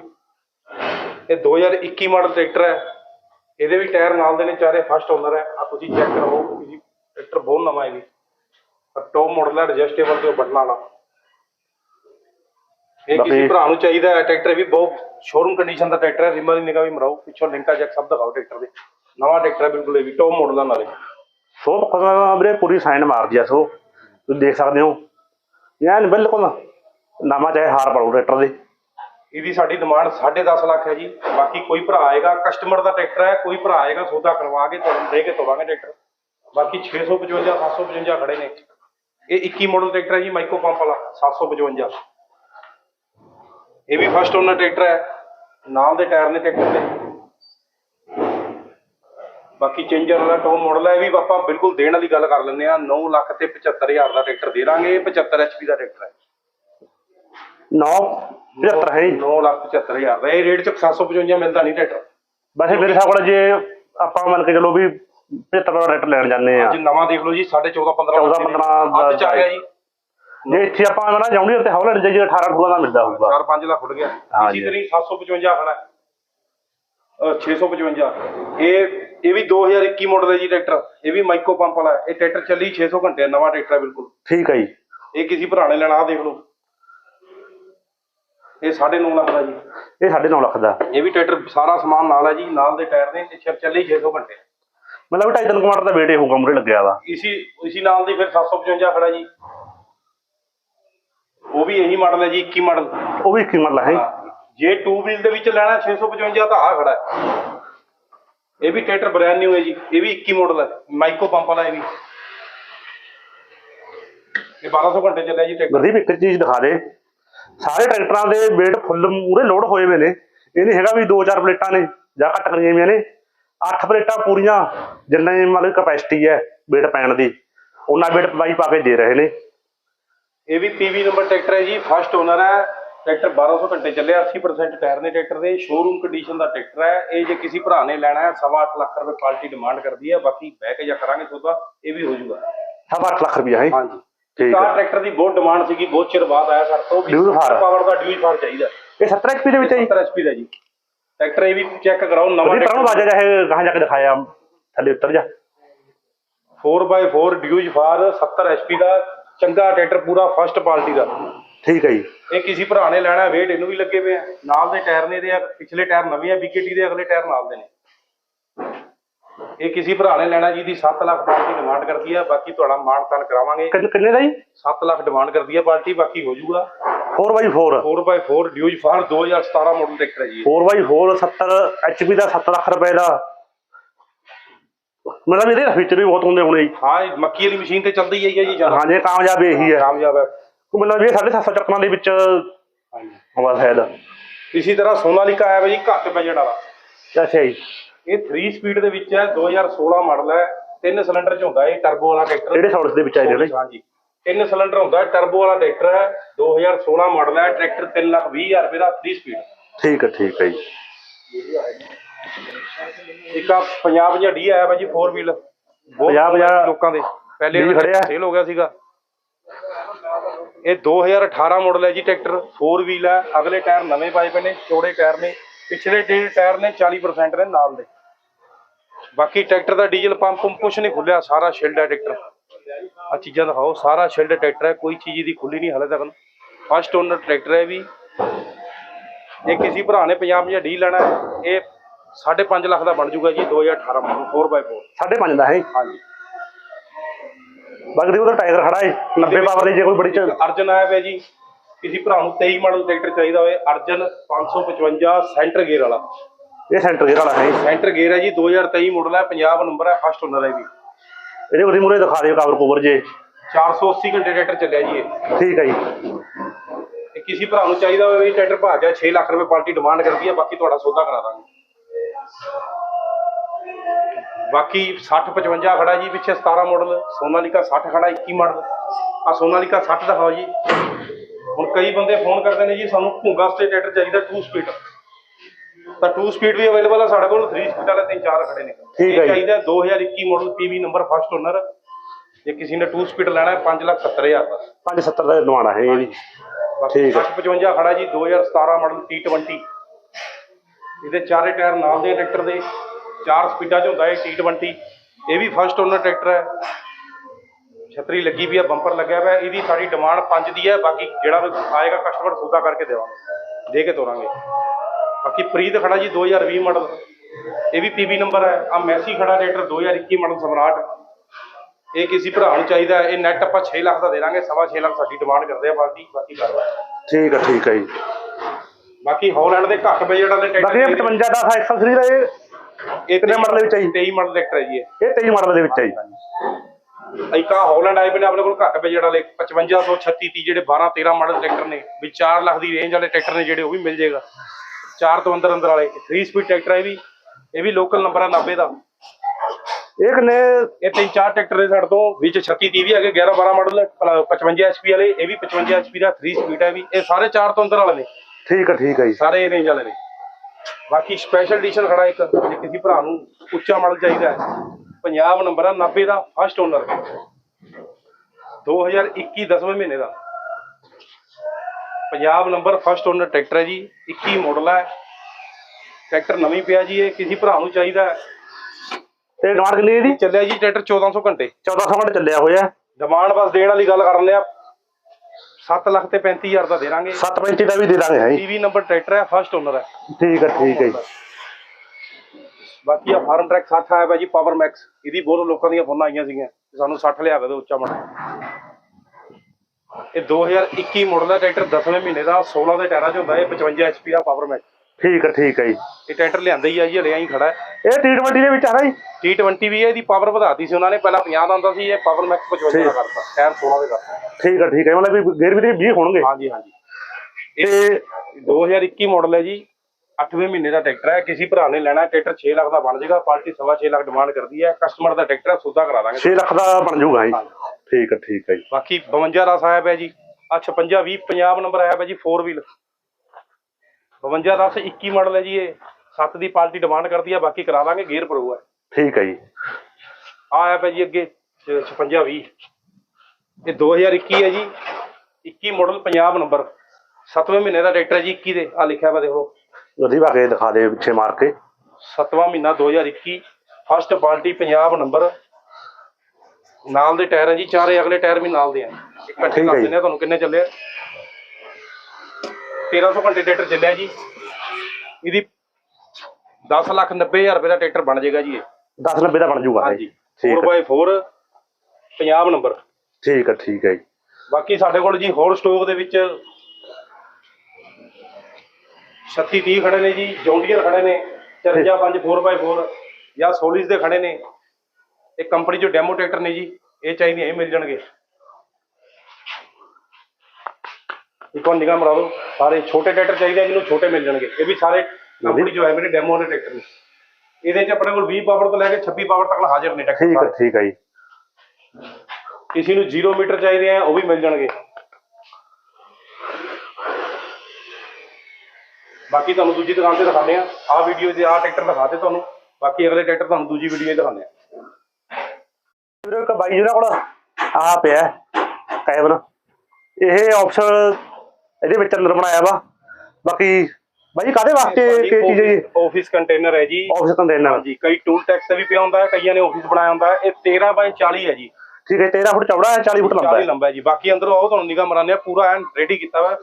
ਇਹ 2021 ਮਾਡਲ ਟਰੈਕਟਰ ਹੈ। ਇਹਦੇ ਵੀ ਟਾਇਰ ਨਾਲ ਦੇ ਨੇ ਚਾਰੇ ਫਸਟ ਓਨਰ ਹੈ। ਆ ਤੁਸੀਂ ਚੈੱਕ ਕਰੋ ਤੁਸੀਂ ਟਰੈਕਟਰ ਬਹੁਤ ਨਵਾਂ ਹੈ ਵੀ ਟੌਪ ਮਾਡਲ ਹੈ ਐਡਜਸਟੇਬਲ ਤੇ ਉਹ ਬਟਨ ਵਾਲਾ। ਇਹ ਕਿਸੇ ਭਰਾ ਨੂੰ ਚਾਹੀਦਾ ਹੈ ਟਰੈਕਟਰ ਵੀ ਬਹੁਤ ਸ਼ੋਰੂਮ ਕੰਡੀਸ਼ਨ ਦਾ ਟਰੈਕਟਰ ਹੈ ਰਿਮਾਂ ਦੀ ਨਿਗਾਹ ਵੀ ਮਰਾਓ ਪਿੱਛੋਂ ਲਿੰਕਾ ਚੈੱਕ ਸਭ ਦਿਖਾਓ ਟਰੈਕਟਰ ਦੇ। ਨਵਾਂ ਟਰੈਕਟਰ ਹੈ ਬਿਲਕੁਲ ਇਹ ਵੀ ਟੌਪ ਮਾਡਲ ਦਾ ਨਾਲੇ। ਸੋ ਪੱਖਾ ਵੀਰੇ ਪੂਰੀ ਸਾਈਨ ਮਾਰਦੀ ਆ ਸੋ ਤੁਸੀਂ ਦੇਖ ਸਕਦੇ ਹੋ। ਯਾਨ ਬਿਲਕੁਲ ਨਵਾਂ ਚਾਹੇ ਹਾਰ ਪਾਓ ਟਰੈਕਟਰ ਦੇ। ਇਹਦੀ ਸਾਡੀ ਡਿਮਾਂਡ 10.5 ਲੱਖ ਹੈ ਜੀ। ਬਾਕੀ ਕੋਈ ਭਰਾ ਆਏਗਾ ਕਸਟਮਰ ਦਾ ਟਰੈਕਟਰ ਹੈ ਕੋਈ ਭਰਾ ਆਏਗਾ ਸੌਦਾ ਕਰਵਾ ਕੇ ਤੁਹਾਨੂੰ ਦੇ ਕੇ ਤੋੜਾਂਗੇ ਟਰੈਕਟਰ। ਬਾਕੀ 655 755 ਖੜੇ ਨੇ। ਇਹ 21 ਮਾਡਲ ਟਰੈਕਟਰ ਹੈ ਜੀ ਮਾਈਕੋ ਪੰਪ ਵਾਲਾ 755 ਇਹ ਵੀ ਫਸਟ ਓਨਰ ਟਰੈਕਟਰ ਹੈ। ਨਾਲ ਦੇ ਟਾਇਰ ਨੇ ਟਰੈਕਟਰ ਦੇ ਬਾਕੀ ਚੇਂਜਰ ਵਾਲਾ ਟੌਪ ਮਾਡਲ ਹੈ ਇਹ ਵੀ ਆਪਾਂ ਬਿਲਕੁਲ ਦੇਣ ਵਾਲੀ ਗੱਲ ਕਰ ਲੈਂਦੇ ਆ 9 ਲੱਖ ਤੇ 75000 ਦਾ ਟਰੈਕਟਰ ਦੇ ਦਾਂਗੇ। 75 ਐਚਪੀ ਦਾ ਟਰੈਕਟਰ ਹੈ। 9 75 ਹੈ ਜੀ। 9 ਲੱਖ 75000 ਦਾ। ਇਹ ਰੇਟ ਚ 755 ਮਿਲਦਾ ਨਹੀਂ ਟਰੈਕਟਰ। ਵੈਸੇ ਮੇਰੇ ਹਿਸਾਬ ਨਾਲ ਜੇ ਆਪਾਂ ਮੰਨ ਕੇ ਚਲੋ ਵੀ 75 ਦਾ ਰੇਟ ਲੈਣ ਜਾਂਦੇ ਆ ਅੱਜ ਨਵਾਂ ਦੇਖ ਲਓ ਜੀ 14.5 15 14 15 ਅੱਜ ਚ ਆ ਗਿਆ ਜੀ। ਜੇ ਇੱਥੇ ਆਪਾਂ ਨਾ ਜਾਉਂਦੀ ਤੇ ਹੌਲੈਂਡ ਜਾਈਏ 18 18 ਦਾ ਮਿਲਦਾ ਹੋਊਗਾ। 4-5 ਲੱਖ ਉੱਡ ਗਿਆ। ਇਸੇ। ਤਰੀ 755 ਖੜਾ ਹੈ। ਅਹ 655 ਇਹ ਇਹ ਵੀ 2021 ਮਾਡਲ ਹੈ ਜੀ ਟਰੈਕਟਰ। ਇਹ ਵੀ ਮਾਈਕੋ ਪੰਪ ਵਾਲਾ ਹੈ। ਇਹ ਟਰੈਕਟਰ ਚੱਲੀ 600 ਘੰਟੇ ਨਵਾਂ ਟਰੈਕਟਰ ਹੈ ਬਿਲਕੁਲ। ਠੀਕ ਹੈ ਜੀ। ਇਹ ਕਿਸੇ ਭਰਾ ਨੇ ਲੈਣਾ ਆਹ ਦੇਖ ਲਓ। ਇਹ 9.5 ਲੱਖ ਦਾ ਜੀ। ਇਹ 9.5 ਲੱਖ ਦਾ। ਇਹ ਵੀ ਟਰੈਕਟਰ ਸਾਰਾ ਸਮਾਨ ਨਾਲ ਹੈ ਜੀ ਨਾਲ ਦੇ ਟਾਇਰ ਨੇ ਤੇ ਸਿਰ ਚੱਲੀ 600 ਘੰਟੇ। ਮਤਲਬ 2.5 ਕੁਆਂਟਲ ਦਾ ਵੇਟ ਹੀ ਹੋਊਗਾ ਮੁਰੇ ਲੱਗਿਆ ਵਾ। ਇਸੀ ਇਸੀ ਨਾਲ ਦੀ ਫਿਰ 755 ਖੜਾ ਜੀ। ਉਹ ਵੀ ਇਹੀ ਮਾਡਲ ਹੈ ਜੀ 21 ਮਾਡਲ। ਉਹ ਵੀ ਕੀਮਤ ਲਾ ਹੈ ਜੇ। 2 ਵੀਲ ਦੇ ਵਿੱਚ ਲੈਣਾ 655 ਤਾਂ ਆ ਖੜਾ ਹੈ। ਇਹ ਵੀ ਟਰੈਕਟਰ ਬ੍ਰਾਂਡ ਨਿਊ ਹੈ ਜੀ। ਇਹ ਵੀ 21 ਮਾਡਲ ਹੈ। ਮਾਈਕੋ ਪੰਪ ਵਾਲਾ ਇਹ ਵੀ। ਇਹ 1200 ਘੰਟੇ ਚੱਲਿਆ ਜੀ ਟਰੈਕਟਰ। ਗੁਰਦੀਪ ਇੱਕ ਚੀਜ਼ ਦਿਖਾ ਦੇ। ਸਾਰੇ ਟਰੈਕਟਰਾਂ ਦੇ ਵੇਟ ਫੁੱਲ ਮੂਰੇ ਲੋਡ ਹੋਏ ਹੋਏ ਨੇ। ਇਹ ਨਹੀਂ ਹੈਗਾ ਵੀ ਦੋ ਚਾਰ ਪਲੇਟਾਂ ਨੇ ਜਾਂ ਘੱਟ ਕਰੀਆਂ ਹੋਈਆਂ ਨੇ। ਅੱਠ ਪਲੇਟਾਂ ਪੂਰੀਆਂ ਜਿੰਨਾ ਮਤਲਬ ਕਪੈਸਿਟੀ ਹੈ ਵੇਟ ਪੈਣ ਦੀ। ਉਹਨਾਂ ਵੇਟ ਬਾਈ ਪਾ ਕੇ ਦੇ ਰਹੇ ਨੇ। ਇਹ ਵੀ ਪੀਵੀ ਨੰਬਰ ਟਰੈਕਟਰ ਹੈ ਜੀ ਫਸਟ ਓਨਰ ਹੈ। ਟਰੈਕਟਰ 1200 ਘੰਟੇ ਚੱਲਿਆ 80% ਟਾਇਰ ਨੇ ਟਰੈਕਟਰ ਦੇ। ਸ਼ੋਰੂਮ ਕੰਡੀਸ਼ਨ ਦਾ ਟਰੈਕਟਰ ਹੈ। ਇਹ ਜੇ ਕਿਸੇ ਭਰਾ ਨੇ ਲੈਣਾ ਹੈ 7.5 ਲੱਖ ਰੁਪਏ ਪਾਰਟੀ ਡਿਮਾਂਡ ਕਰਦੀ ਹੈ। ਬਾਕੀ ਬਹਿ ਕੇ ਜਾਂ ਕਰਾਂਗੇ ਸੌਦਾ ਇਹ ਵੀ ਹੋ ਜਾਊਗਾ। ਸਵਾ ਅੱਠ ਲੱਖ ਰੁਪਇਆ ਹੈ? ਹਾਂਜੀ। ਠੀਕ ਹੈ। ਟਰੈਕਟਰ ਦੀ ਬਹੁਤ ਡਿਮਾਂਡ ਸੀਗੀ ਬਹੁਤ ਚਿਰ ਬਾਅਦ ਆਇਆ ਸਰ ਤੋਂ। ਵੀ। ਪਾਵਰ ਦਾ ਡਿਊਲ ਫਾਰ ਚਾਹੀਦਾ। ਇਹ 70 ਐਚਪੀ ਦੇ ਵਿੱਚ ਹੈ ਜੀ? 70 ਐਚਪੀ ਦਾ ਜੀ। ਟਰੈਕਟਰ ਇਹ ਵੀ ਚੈੱਕ ਕਰਾਓ ਨਵਾਂ ਪਰਾਂ ਵਾਜਾ ਚਾਹੇ ਗਾਹਾਂ ਜਾ ਕੇ ਦਿਖਾਇਆ ਥੱਲੇ ਉੱਤਰ ਜਾ। 4x4 ਡਿਊਜ ਫਾਰ 70 ਐਚਪੀ ਦਾ। ਚੰਗਾ ਟਰੈਕਟਰ ਪੂਰਾ ਫਸਟ ਪਾਰਟੀ ਦਾ। ਠੀਕ ਹੈ ਜੀ। ਇਹ ਕਿਸੇ ਭਰਾ ਨੇ ਲੈਣਾ ਵੇਟ ਇਹਨੂੰ ਵੀ ਲੱਗੇ ਪਏ ਆ। ਨਾਲ ਦੇ ਟਾਇਰ ਨੇ ਇਹਦੇ ਆ, ਪਿਛਲੇ ਟਾਇਰ ਨਵੇਂ ਆ BKT ਦੇ ਅਗਲੇ ਟਾਇਰ ਨਾਲ ਦੇ ਨੇ। ਇਹ ਕਿਸੇ ਭਰਾ ਨੇ ਲੈਣਾ ਜਿਹਦੀ 7 ਲੱਖ ਪਾਰਟੀ ਡਿਮਾਂਡ ਕਰਦੀ ਆ ਬਾਕੀ ਤੁਹਾਡਾ ਮਾਣ ਤਾਨ ਕਰਾਵਾਂਗੇ। ਕਿੰਨੇ ਦਾ ਜੀ? 7 ਲੱਖ ਡਿਮਾਂਡ ਕਰਦੀ ਆ ਪਾਰਟੀ ਬਾਕੀ ਹੋ ਜਾਊਗਾ। 4x4 4x4 ਡਿਊਜ for 2017 model tractor ਹੈ ਜੀ ਇਹ। 4x4 70 ਐਚਪੀ ਦਾ 7 ਲੱਖ ਰੁਪਏ ਦਾ। ਮਤਲਬ ਇਹਦੇ ਫੀਚਰ ਵੀ ਬਹੁਤ ਹੁੰਦੇ ਹੋਣੇ ਜੀ। ਹਾਂ ਇਹ ਮੱਕੀ ਵਾਲੀ ਮਸ਼ੀਨ ਤੇ ਚੱਲਦੀ ਹੀ ਹੈ ਜੀ ਜ਼ਿਆਦਾ। ਹਾਂ ਜੇ ਕਾਮਯਾਬ ਇਹੀ ਹੈ। ਕਾਮਯਾਬ ਹੈ। ਮਤਲਬ ਇਹ 750 ਚੱਕਰਾਂ ਦੇ ਵਿੱਚ ਹਾਂਜੀ। ਹਵਾ ਸ਼ਾਇਦ ਇਸੇ ਤਰ੍ਹਾਂ ਸੋਨਾਲੀਕਾ ਆਇਆ ਵਾ ਜੀ ਘੱਟ ਬਜਟ ਵਾਲਾ। ਅੱਛਾ ਜੀ। ਇਹ 3 ਸਪੀਡ ਦੇ ਵਿੱਚ ਹੈ 2016 ਮਾਡਲ ਹੈ ਤਿੰਨ ਸਿਲੰਡਰ ਚ ਹੁੰਦਾ ਇਹ ਟਰਬੋ ਵਾਲਾ ਟਰੈਕਟਰ ਜਿਹੜੇ ਸੌਲਸ ਦੇ ਵਿੱਚ ਆਏ ਨੇ ਹਾਂਜੀ। ਤਿੰਨ ਸਿਲੰਡਰ ਹੁੰਦਾ ਟਰਬੋ ਵਾਲਾ ਟਰੈਕਟਰ ਹੈ 2016 ਮਾਡਲ ਹੈ ਟਰੈਕਟਰ 3 ਲੱਖ 20 ਹਜ਼ਾਰ ਰੁਪਏ ਦਾ 3 ਸਪੀਡ ਠੀਕ ਹੈ ਠੀਕ ਹੈ ਜੀ। ਇੱਕ ਆ ਪੰਜਾਬ ਜਾਂ ਡੀ ਆਇਆ ਵਾ ਜੀ 4 ਵੀਲ ਪੰਜਾਹ- ਪੰਜਾਹ। ਲੋਕਾਂ ਦੇ। ਪਹਿਲੇ ਡੀ ਖੜਿਆ। ਸੇਲ ਹੋ ਗਿਆ ਸੀਗਾ। ਇਹ 2018 ਮਾਡਲ ਹੈ ਜੀ ਟਰੈਕਟਰ। 4 ਵੀਲ ਹੈ। ਅਗਲੇ ਟਾਇਰ ਨਵੇਂ ਪਾਏ ਪਏ ਨੇ ਚੌੜੇ ਟਾਇਰ ਨੇ। ਪਿਛਲੇ ਡੇ ਟਾਇਰ ਨੇ 40% ਨੇ ਨਾਲ ਦੇ। ਬਾਕੀ ਟਰੈਕਟਰ ਦਾ ਡੀਜ਼ਲ ਪੰਪ ਕੁਛ ਨਹੀਂ ਖੁੱਲਿਆ ਸਾਰਾ ਸ਼ਿਲਡ ਹੈ ਟਰੈਕਟਰ। ਆ ਚੀਜ਼ਾਂ ਦਿਖਾਓ ਸਾਰਾ ਸ਼ਿਲਡ ਟਰੈਕਟਰ ਹੈ ਕੋਈ ਚੀਜ਼ ਦੀ ਖੁੱਲੀ ਨਹੀਂ ਹਲੇ ਤੱਕ। ਫਸਟ ਓਨਰ ਟਰੈਕਟਰ ਹੈ ਵੀ। ਇਹ ਕਿਸੇ ਭਰਾ ਨੇ ਪੰਜਾਬ ਜਾਂ ਡੀ ਲੈਣਾ ਇਹ 5.5 ਲੱਖ ਦਾ ਬਣ ਜੂਗਾ ਜੀ 2018 ਮਾਡਲ 4x4 5.5 ਦਾ ਹੈ। ਜੀ। ਹਾਂਜੀ। ਬਾਕੀ ਉਹਦਾ ਟਾਇਰ ਖੜਾ ਹੈ 90 ਪਾਵਰ ਦੀ ਜੇ ਕੋਈ ਬੜੀ ਅਰਜਨ ਆਇਆ ਪਿਆ ਜੀ। ਕਿਸੇ ਭਰਾ ਨੂੰ 23 ਮਾਡਲ ਟਰੈਕਟਰ ਚਾਹੀਦਾ ਹੋਵੇ ਅਰਜਨ 555 ਸੈਂਟਰ ਗੇਅਰ ਵਾਲਾ। ਇਹ ਸੈਂਟਰ ਗੇਅਰ ਵਾਲਾ ਹੈ। ਜੀ। ਸੈਂਟਰ ਗੇਅਰ ਹੈ ਜੀ 2023 ਮਾਡਲ ਹੈ ਪੰਜਾਬ ਨੰਬਰ ਹੈ ਫਸਟ ਓਨਰ ਹੈ ਵੀ। ਇਹਦੇ ਉਹਦੀ ਮੂਰੇ ਦਿਖਾ ਦਿਓ ਕਵਰ ਕੋਵਰ ਜੇ। 480 ਘੰਟੇ ਟਰੈਕਟਰ ਚੱਲਿਆ ਜੀ ਇਹ। ਠੀਕ ਹੈ ਜੀ। ਕਿਸੇ ਭਰਾ ਨੂੰ ਚਾਹੀਦਾ ਹੋਵੇ ਵੀ ਟਰੈਕਟਰ ਭਾਅ ਗਿਆ 6 ਲੱਖ ਰੁਪਏ ਪਾਰਟੀ ਡਿਮਾਂਡ ਕਰਦੀ ਹੈ ਬਾਕੀ ਤੁਹਾਡਾ ਸੌਦਾ ਕਰਾ ਦਾਂਗੇ। ਬਾਕੀ 60 55 ਖੜਾ ਜੀ ਪਿੱਛੇ 17 ਮਾਡਲ ਸੋਨਾਲੀਕਾ 60 ਖੜਾ 21 ਮਾਡਲ ਆ ਸੋਨਾਲੀਕਾ 60 ਦਿਖਾਓ ਜੀ। ਹੁਣ ਕਈ ਬੰਦੇ ਫੋਨ ਕਰਦੇ ਨੇ ਜੀ ਸਾਨੂੰ ਭੁੰਗਾ ਸਟੇ ਟਰੈਕਟਰ ਚਾਹੀਦਾ 2 ਸਪੀਡ ਤਾਂ 2 ਸਪੀਡ ਵੀ ਅਵੇਲੇਬਲ ਆ ਸਾਡੇ ਕੋਲ 3 ਸਪੀਡ ਵਾਲੇ ਤਿੰਨ ਚਾਰ ਖੜੇ ਨੇ। ਠੀਕ ਹੈ। ਚਾਹੀਦਾ 2021 model PB number first owner ਜੇ ਕਿਸੇ ਨੇ 2 ਸਪੀਡ ਲੈਣਾ ਹੈ 5 ਲੱਖ 70 ਹਜ਼ਾਰ ਦਾ। 570 ਦਾ ਲਵਾਉਣਾ ਹੈ ਇਹ ਵੀ। ਠੀਕ ਹੈ। 855 ਖੜਾ ਜੀ 2017 ਮਾਡਲ T20 ਇਹਦੇ ਚਾਰੇ ਟਾਇਰ ਨਾਲ ਦੇ ਟਰੈਕਟਰ ਦੇ। ਚਾਰ ਸਪੀਡਾਂ 'ਚ ਹੁੰਦਾ ਹੈ T20 ਇਹ ਵੀ ਫਸਟ ਓਨਰ ਟਰੈਕਟਰ ਹੈ। ਛਤਰੀ ਲੱਗੀ ਵੀ ਹੈ ਬੰਪਰ ਲੱਗਿਆ ਹੋਇਆ। ਹੈ। ਇਹਦੀ ਸਾਡੀ ਡਿਮਾਂਡ 5 ਦੀ ਹੈ। ਬਾਕੀ ਜਿਹੜਾ ਵੀ ਆਏਗਾ ਕਸਟਮਰ ਸੌਦਾ ਕਰਕੇ ਦੇਵਾਂਗੇ। ਦੇ ਕੇ ਤੋਰਾਂਗੇ। ਬਾਕੀ ਪ੍ਰੀਤ ਖੜਾ ਜੀ 2020 ਮਾਡਲ ਇਹ ਵੀ ਪੀਬੀ ਨੰਬਰ ਹੈ। ਆ ਮੈਸੀ ਖੜਾ ਟਰੈਕਟਰ 2021 ਮਾਡਲ ਸਮਰਾਟ। ਇਹ ਕਿਸੇ ਭਰਾ ਨੂੰ ਚਾਹੀਦਾ ਹੈ। ਇਹ ਨੈਟ ਆਪਾਂ 6 ਲੱਖ ਦਾ ਦੇ ਦਾਂਗੇ। ਸਵਾ 6 ਲੱਖ ਸਾਡੀ ਡਿਮਾਂਡ ਕਰਦੇ ਆ ਬਾਕੀ ਬਾਕੀ ਕਾਰਵਾਈ ਠੀਕ ਹੈ ਠੀਕ ਹੈ ਜੀ। ਬਾਕੀ ਹਾਲੈਂਡ ਦੇ ਘੱਟ ਬਜਟ ਵਾਲੇ ਬਾਕੀ ਟਰੈਕਟਰ 55 10 ਐਕਸਲ ਦਾ ਇਹ ਇਹ ਕਿੰਨੇ ਮਾਡਲ ਦੇ ਵਿੱਚ ਹੈ ਜੀ? 23 ਮਾਡਲ ਟਰੈਕਟਰ ਹੈ ਜੀ ਇਹ। ਇਹ 23 ਮਾਡਲ ਦੇ ਵਿੱਚ ਹੈ ਜੀ ਇੱਕ ਆ ਹਾਲੈਂਡ ਆਏ ਨੇ ਆਪਣੇ ਕੋਲ ਘੱਟ ਬਜਟ ਵਾਲੇ 5536 30 ਜਿਹੜੇ 12 13 ਮਾਡਲ ਟਰੈਕਟਰ ਨੇ ਵੀ 4 ਲੱਖ ਦੀ ਰੇਂਜ ਵਾਲੇ ਟਰੈਕਟਰ ਨੇ ਜਿਹੜੇ ਉਹ ਵੀ ਮਿਲ ਜਾਏਗਾ। 4 ਤੋਂ ਅੰਦਰ ਅੰਦਰ ਵਾਲੇ 3 ਸਪੀਡ ਟਰੈਕਟਰ ਹੈ ਵੀ। ਇਹ ਵੀ ਲੋਕਲ ਨੰਬਰ ਹੈ 90 ਦਾ। ਇਹ ਕਿੰਨੇ ਇਹ ਤਿੰਨ ਚਾਰ ਟਰੈਕਟਰ ਨੇ ਸਾਡੇ ਤੋਂ ਵਿੱਚ 36 30 ਵੀ ਹੈਗੇ 11 12 ਮਾਡਲ 55 HP ਵਾਲੇ ਇਹ ਵੀ 55 HP ਦਾ 3 ਸਪੀਡ ਹੈ ਵੀ। ਇਹ ਸਾਰੇ 4 ਤੋਂ ਅੰਦਰ ਵਾਲੇ ਨੇ। ਠੀਕ ਹੈ ਠੀਕ ਹੈ ਜੀ। ਸਾਰੇ ਰੇਂਜ ਵਾਲੇ ਨੇ। ਬਾਕੀ ਸਪੈਸ਼ਲ ਐਡੀਸ਼ਨ ਖੜਾ ਇੱਕ ਜੇ ਕਿਸੇ ਭਰਾ ਨੂੰ ਉੱਚਾ ਮਾਡਲ ਚਾਹੀਦਾ ਹੈ। ਪੰਜਾਬ ਨੰਬਰ ਆ 90 ਦਾ ਫਸਟ ਓਨਰ 2021 10ਵੇਂ ਮਹੀਨੇ ਦਾ। Punjab number first owner tractor ਹੈ ਜੀ 21 ਮਾਡਲ ਹੈ। ਟਰੈਕਟਰ ਨਵੀਂ ਪਿਆ ਜੀ ਇਹ ਕਿਸੇ ਭਰਾ ਨੂੰ ਚਾਹੀਦਾ ਹੈ। ਤੇ ਡਿਮਾਂਡ ਕਿੰਨੀ ਇਹਦੀ ਚੱਲਿਆ ਜੀ ਟਰੈਕਟਰ 1400 ਘੰਟੇ। 1400 ਮਿੰਟ ਚੱਲਿਆ ਹੋਇਆ। ਡਿਮਾਂਡ ਬਸ ਦੇਣ ਵਾਲੀ ਗੱਲ ਕਰਨ ਲਿਆ 7 ਲੱਖ ਤੇ 35000 ਦਾ ਦੇ ਦਾਂਗੇ। 735 ਦਾ ਵੀ ਦੇ ਦਾਂਗੇ ਹੈ ਜੀ ਟੀਵੀ ਨੰਬਰ ਟਰੈਕਟਰ ਹੈ ਫਸਟ ਓਨਰ ਹੈ। ਠੀਕ ਹੈ ਠੀਕ ਹੈ ਜੀ। ਬਾਕੀ ਆ ਫਾਰਮ ਟਰੈਕ 60 ਆਇਆ ਭਾਜੀ ਪਾਵਰ ਮੈਕਸ ਇਹਦੀ ਬਹੁਤ ਲੋਕਾਂ ਦੀਆਂ ਫੋਨਾਂ ਆਈਆਂ ਸੀਗੀਆਂ। ਸਾਨੂੰ 60 ਲਿਆ ਦਿਓ ਉੱਚਾ ਮਾਡਲ ਇਹ 2021 ਮਾਡਲ ਦਾ ਟਰੈਕਟਰ 10ਵੇਂ ਮਹੀਨੇ ਦਾ 16 ਦੇ ਟਾਇਰਾਂ 'ਚ ਹੁੰਦਾ ਇਹ 55 HP ਦਾ ਪਾਵਰ ਮੈਕਸ ਠੀਕ ਹੈ ਠੀਕ ਹੈ ਜੀ। ਇਹ ਟਰੈਕਟਰ ਲਿਆਂਦਾ ਹੀ ਆ ਜੀ ਹਲੇ ਆਈ ਖੜਾ ਹੈ। ਇਹ T20 ਦੇ ਵਿੱਚ ਆ ਨਾ ਜੀ। T20 ਵੀ ਹੈ ਇਹਦੀ ਪਾਵਰ ਵਧਾਤੀ ਸੀ ਉਹਨਾਂ ਨੇ ਪਹਿਲਾਂ 50 ਦਾ ਹੁੰਦਾ ਸੀ ਇਹ ਪਾਵਰ ਮੈਕਸ 55 ਦਾ ਕਰਤਾ ਟਾਇਰ 16 ਦੇ ਕਰਤਾ। ਠੀਕ ਹੈ ਠੀਕ ਹੈ ਮਤਲਬ ਵੀ ਗੇਅਰ ਵੀ ਤੇ 20 ਹੋਣਗੇ। ਹਾਂਜੀ ਹਾਂਜੀ। ਤੇ 2021 ਮਾਡਲ ਹੈ ਜੀ 8ਵੇਂ ਮਹੀਨੇ ਦਾ ਟਰੈਕਟਰ ਹੈ ਕਿਸੇ ਭਰਾ ਨੇ ਲੈਣਾ ਟਰੈਕਟਰ 6 ਲੱਖ ਦਾ ਬਣ ਜਾਏਗਾ ਪਾਰਟੀ ਸਵਾ 6 ਲੱਖ ਡਿਮਾਂਡ ਕਰਦੀ ਹੈ ਕਸਟਮਰ ਦਾ ਟਰੈਕਟਰ ਹੈ, ਸੌਦਾ ਕਰਾ ਦਾਂਗੇ। 6 ਲੱਖ ਦਾ ਬਣ ਜਾਊਗਾ ਜੀ। ਠੀਕ ਹੈ ਠੀਕ ਹੈ ਜੀ। ਬਾਕੀ 52 ਰਸ ਆਇਆ ਪਿਆ ਜੀ ਆ 56 20 ਪੰਜਾਬ ਨੰਬਰ ਆਇਆ ਪਿਆ ਜੀ 4 ਵੀਲ 52 ਰਸ 21 ਮਾਡਲ ਹੈ ਜੀ ਇਹ। 7 ਦੀ ਪਾਰਟੀ ਡਿਮਾਂਡ ਕਰਦੀ ਹੈ ਬਾਕੀ ਕਰਾ ਦਾਂਗੇ ਗੇਅਰ ਪ੍ਰੋ ਹੈ ਠੀਕ ਹੈ ਜੀ। ਆ ਆਇਆ ਪਿਆ ਜੀ ਅੱਗੇ 56 20 ਇਹ 2021 ਹੈ ਜੀ। 21 ਮਾਡਲ ਪੰਜਾਬ ਨੰਬਰ 7ਵੇਂ ਮਹੀਨੇ ਦਾ ਟਰੈਕਟਰ ਹੈ ਜੀ 21 ਦੇ। ਆ ਲਿਖਿਆ ਵਾ ਦੇਖੋ। ਉਹਦੀ ਵਾ ਕੇ ਦਿਖਾ ਦੇ ਪਿੱਛੇ ਮਾਰ ਕੇ। 7ਵਾਂ ਮਹੀਨਾ 2021 ਫਸਟ ਪਾਰਟੀ ਪੰਜਾਬ ਨੰਬਰ ਨਾਲ ਦੇ ਟਾਇਰ ਹੈ ਜੀ ਚਾਰੇ ਅਗਲੇ ਟਾਇਰ ਵੀ ਨਾਲ ਦੇ ਆ। ਇੱਕ ਘੰਟੇ ਠੀਕ ਹੈ ਦੱਸ ਜੀ। ਦਿੰਦੇ ਆ ਤੁਹਾਨੂੰ ਕਿੰਨੇ ਚੱਲੇ ਆ। 1300 ਘੰਟੇ ਟਰੈਕਟਰ ਚੱਲਿਆ ਜੀ। ਇਹਦੀ 10 ਲੱਖ 90 ਹਜ਼ਾਰ ਰੁਪਏ ਦਾ ਟਰੈਕਟਰ ਬਣ ਜਾਏਗਾ ਜੀ ਇਹ। 10 90 ਦਾ ਬਣ ਜਾਊਗਾ। ਹਾਂਜੀ। ਠੀਕ ਹੈ। 4x4 Punjab number. ਠੀਕ ਹੈ ਠੀਕ ਹੈ ਜੀ। ਬਾਕੀ ਸਾਡੇ ਕੋਲ ਜੀ ਹੋਰ ਸਟੋਕ ਦੇ ਵਿੱਚ 36 30 ਖੜੇ ਨੇ ਜੀ ਜੌਂਡੀਅਰ ਖੜੇ ਨੇ 54 5 4x4 ਜਾਂ ਸੋਲਿਸ ਦੇ ਖੜੇ ਨੇ। ਇਹ ਕੰਪਨੀ ਚੋਂ ਡੈਮੋ ਟਰੈਕਟਰ ਨੇ ਜੀ ਇਹ ਚਾਹੀਦੀਆਂ ਇਹ ਮਿਲ ਜਾਣਗੇ। ਇੱਕ ਵਾਰ ਨਿਗਾਹ ਮਰਾ ਦਿਓ ਸਾਰੇ ਛੋਟੇ ਟਰੈਕਟਰ ਚਾਹੀਦੇ ਜਿਹਨੂੰ ਛੋਟੇ ਮਿਲ ਜਾਣਗੇ। ਇਹ ਵੀ ਸਾਰੇ ਕੰਪਨੀ ਚੋਂ ਆਏ ਮੇਰੇ ਡੈਮੋ ਦੇ ਟਰੈਕਟਰ ਨੇ। ਇਹਦੇ 'ਚ ਆਪਣੇ ਕੋਲ 20 ਪਾਵਰ ਤੋਂ ਲੈ ਕੇ 26 ਪਾਵਰ ਤੱਕ ਹਾਜ਼ਰ ਨੇ ਟਰੈਕਟਰ ਠੀਕ ਹੈ। ਠੀਕ ਹੈ ਜੀ। ਕਿਸੇ ਨੂੰ 0 ਮੀਟਰ ਚਾਹੀਦੇ ਆ ਉਹ ਵੀ ਮਿਲ ਜਾਣਗੇ। ਬਾਕੀ ਤੁਹਾਨੂੰ ਦੂਜੀ ਦੁਕਾਨ ਤੇ ਦਿਖਾਉਂਦੇ ਆ। ਆਹ ਵੀਡੀਓ 'ਚ ਆਹ ਟਰੈਕਟਰ ਦਿਖਾਤੇ ਤੁਹਾਨੂੰ ਬਾਕੀ ਅਗਲੇ ਟਰੈਕਟਰ ਤੁਹਾਨੂੰ ਦੂਜੀ ਵੀਡੀਓ 'ਚ ਦਿਖਾਉਂਦੇ ਆ। ਵੀਰੇ ਇੱਕ ਬਾਈ ਜਿਹਨਾਂ ਕੋਲ ਆਹ ਪਿਆ ਕੈਬਨ। ਇਹ ਆਪਸ਼ਨ ਇਹਦੇ ਵਿੱਚ ਅੰਦਰ ਬਣਾਇਆ ਵਾ। ਬਾਕੀ ਬਾਈ ਕਾਦੇ ਵਾਸਤੇ ਕੀ ਚੀਜ਼ ਹੈ ਜੀ? ਆਫਿਸ ਕੰਟੇਨਰ ਹੈ ਜੀ। ਆਫਿਸ ਕੰਟੇਨਰ ਹਾਂਜੀ ਕਈ ਟੂਲ ਟੈਕਸ ਤੇ ਵੀ ਪਿਆ ਹੁੰਦਾ ਹੈ ਕਈਆਂ ਨੇ ਆਫਿਸ ਬਣਾਇਆ ਹੁੰਦਾ। ਹੈ ਇਹ 13 ਬਾਈ 40 ਹੈ ਜੀ। ਠੀਕ ਹੈ 13 ਫੁੱਟ ਚੌੜਾ ਹੈ 40 ਫੁੱਟ ਲੰਬਾ 40 ਹੈ ਲੰਬਾ ਹੈ ਜੀ। ਬਾਕੀ ਅੰਦਰੋਂ ਆਓ ਤੁਹਾਨੂੰ ਨਿਗਾਹ ਮਰਾਨੇ ਆ ਪੂਰਾ ਐਨ ਰੈਡੀ ਕੀਤਾ ਵਾ